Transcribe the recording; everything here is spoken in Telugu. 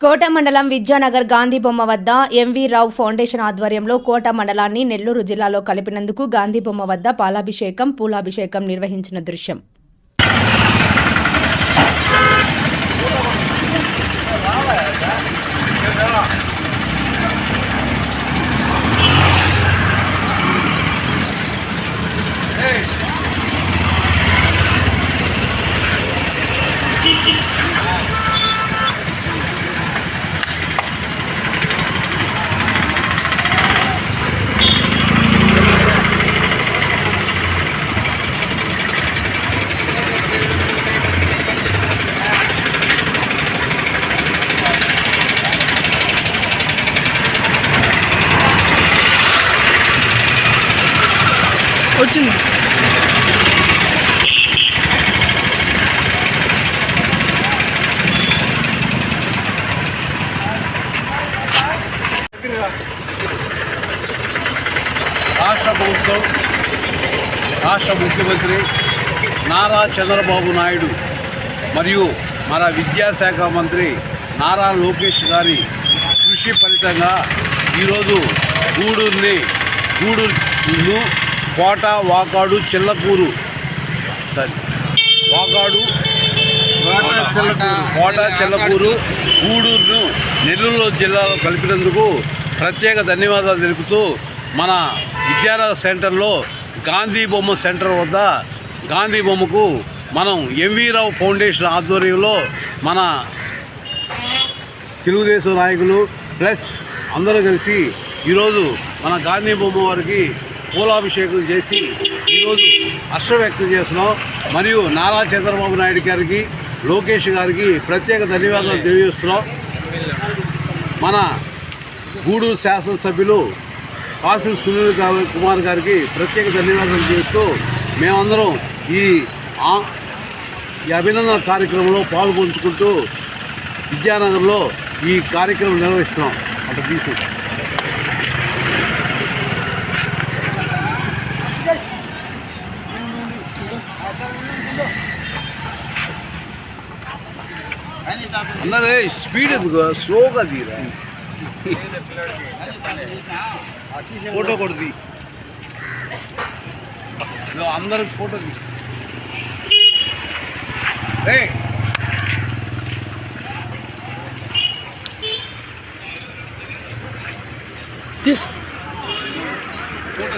కోట మండలం విద్యానగర్ గాంధీ బొమ్మ వద్ద ఎంవి రావు ఫౌండేషన్ ఆధ్వర్యంలో కోట మండలాన్ని నెల్లూరు జిల్లాలో కలిపినందుకు గాంధీ బొమ్మ వద్ద పాలాభిషేకం పూలాభిషేకం నిర్వహించిన దృశ్యం. వచ్చింది. రాష్ట్ర ప్రభుత్వం రాష్ట్ర ముఖ్యమంత్రి నారా చంద్రబాబు నాయుడు మరియు మన విద్యాశాఖ మంత్రి నారా లోకేష్ గారి కృషి ఫలితంగా ఈరోజు గూడూరుని గూడూరును కోట వాకాడు చిల్లకూరు. సారీ. వాకాడు కోట చెల్లకూరు. గూడూరును నెల్లూరు జిల్లాలో కలిపినందుకు ప్రత్యేక ధన్యవాదాలు తెలుపుతూ మన విద్యానగర్ సెంటర్లో గాంధీ బొమ్మ సెంటర్ వద్ద గాంధీ బొమ్మకు మనం ఎంవీ రావు ఫౌండేషన్ ఆధ్వర్యంలో మన తెలుగుదేశం నాయకులు ప్లస్ అందరూ కలిసి ఈరోజు మన గాంధీ బొమ్మ వారికి పూలాభిషేకం చేసి ఈరోజు హర్షం వ్యక్తం చేస్తున్నాం. మరియు నారా చంద్రబాబు నాయుడు గారికి లోకేష్ గారికి ప్రత్యేక ధన్యవాదాలు తెలియజేస్తున్నాం. మన గూడూరు శాసనసభ్యులు కాసిం సునీల్ కుమార్ గారికి ప్రత్యేక ధన్యవాదాలు చేస్తూ మేమందరం ఈ ఈ అభినందన కార్యక్రమంలో పాల్గొంచుకుంటూ విద్యానగర్లో ఈ కార్యక్రమం నిర్వహిస్తున్నాం. అటు తీసి అన్నదే స్పీడ్ ఎందుకు స్లోగా తీరా ఫోటో కొడుది అందరికి ఫోటో తీ రేయ్. తీస్ ఫోటో